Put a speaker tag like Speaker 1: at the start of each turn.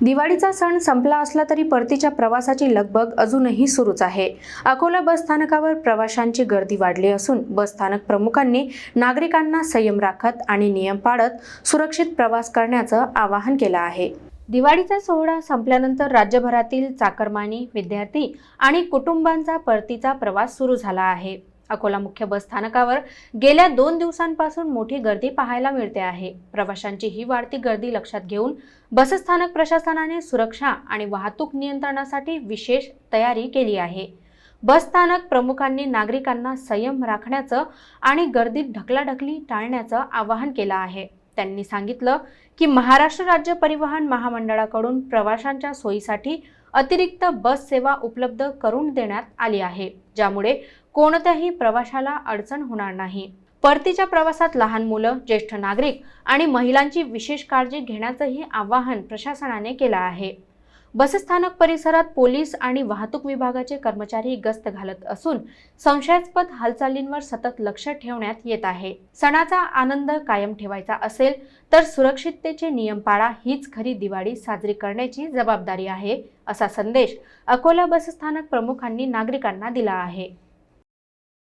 Speaker 1: दिवाळीचा सण संपला असला तरी परतीच्या प्रवासाची लगबग अजूनही सुरूच आहे. अकोला बस स्थानकावर प्रवाशांची गर्दी वाढली असून बस स्थानक प्रमुखांनी नागरिकांना संयम राखत आणि नियम पाळत सुरक्षित प्रवास करण्याचं आवाहन केलं आहे. दिवाळीचा सोहळा संपल्यानंतर राज्यभरातील चाकरमानी विद्यार्थी आणि कुटुंबांचा परतीचा प्रवास सुरू झाला आहे. अकोला मुख्य बस स्थानकावर गेल्या दोन दिवसांपासून मोठी गर्दी पाहायला मिळते आहे. प्रवाशांची ही वाढती गर्दी लक्षात घेऊन बसस्थानक प्रशासनाने सुरक्षा आणि वाहतूक नियंत्रणासाठी विशेष तयारी केली आहे. बस स्थानक प्रमुखांनी नागरिकांना संयम राखण्याचं आणि गर्दीत ढकलाढकली टाळण्याचं आवाहन केलं आहे. त्यांनी सांगितलं की महाराष्ट्र राज्य परिवहन महामंडळाकडून प्रवाशांच्या सोयीसाठी अतिरिक्त बस सेवा उपलब्ध करून देण्यात आली आहे ज्यामुळे कोणत्याही प्रवाशाला अडचण होणार नाही. परतीच्या प्रवासात लहान मुलं ज्येष्ठ नागरिक आणि महिलांची विशेष काळजी घेण्याचंही आवाहन प्रशासनाने केलं आहे. बसस्थानक परिसरात पोलीस आणि वाहतूक विभागाचे कर्मचारी गस्त घालत असून संशयास्पद हालचालींवर सतत लक्ष ठेवण्यात येत आहे. सणाचा आनंद कायम ठेवायचा असेल तर सुरक्षिततेचे नियम पाळा हीच खरी दिवाळी साजरी करण्याची जबाबदारी आहे असा संदेश अकोला बसस्थानक प्रमुखांनी नागरिकांना दिला आहे.